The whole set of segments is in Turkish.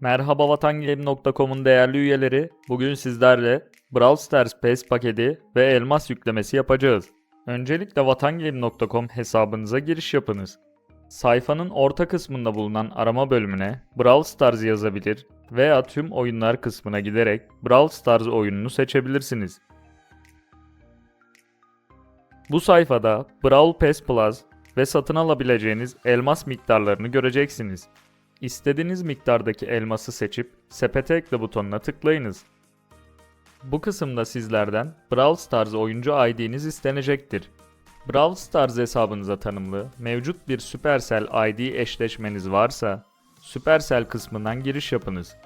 Merhaba vatangame.com'un değerli üyeleri. Bugün sizlerle Brawl Stars PES paketi ve elmas yüklemesi yapacağız. Öncelikle vatangame.com hesabınıza giriş yapınız. Sayfanın orta kısmında bulunan arama bölümüne Brawl Stars yazabilir veya tüm oyunlar kısmına giderek Brawl Stars oyununu seçebilirsiniz. Bu sayfada Brawl Pass Plus ve satın alabileceğiniz elmas miktarlarını göreceksiniz. İstediğiniz miktardaki elması seçip sepete ekle butonuna tıklayınız. Bu kısımda sizlerden Brawl Stars oyuncu ID'niz istenecektir. Brawl Stars hesabınıza tanımlı mevcut bir Supercell ID eşleşmeniz varsa Supercell kısmından giriş yapınız.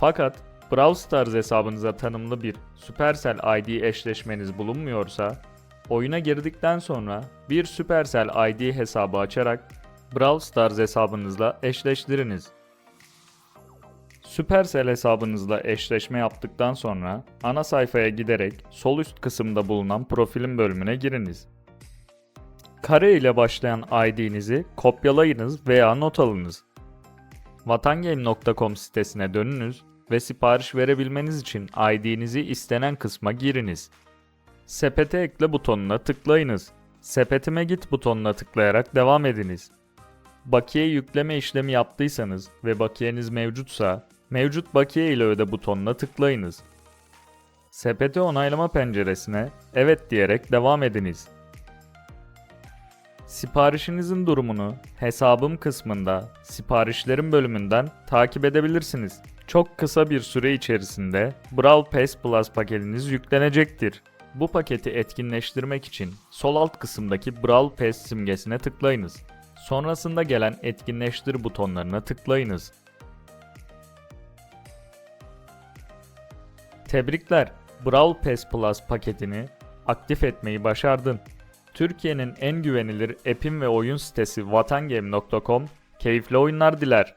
Fakat Brawl Stars hesabınıza tanımlı bir Supercell ID eşleşmeniz bulunmuyorsa oyuna girdikten sonra bir Supercell ID hesabı açarak Brawl Stars hesabınızla eşleştiriniz. Supercell hesabınızla eşleşme yaptıktan sonra ana sayfaya giderek sol üst kısımda bulunan profilin bölümüne giriniz. Kare ile başlayan ID'nizi kopyalayınız veya not alınız. vatangame.com sitesine dönünüz ve sipariş verebilmeniz için ID'nizi istenen kısma giriniz. Sepete ekle butonuna tıklayınız. Sepetime git butonuna tıklayarak devam ediniz. Bakiye yükleme işlemi yaptıysanız ve bakiyeniz mevcutsa, mevcut bakiye ile öde butonuna tıklayınız. Sepeti onaylama penceresine evet diyerek devam ediniz. Siparişinizin durumunu hesabım kısmında siparişlerin bölümünden takip edebilirsiniz. Çok kısa bir süre içerisinde Brawl Pass Plus paketiniz yüklenecektir. Bu paketi etkinleştirmek için sol alt kısımdaki Brawl Pass simgesine tıklayınız. Sonrasında gelen etkinleştir butonlarına tıklayınız. Tebrikler! Brawl Pass Plus paketini aktif etmeyi başardın. Türkiye'nin en güvenilir app'in ve oyun sitesi vatangame.com keyifli oyunlar diler.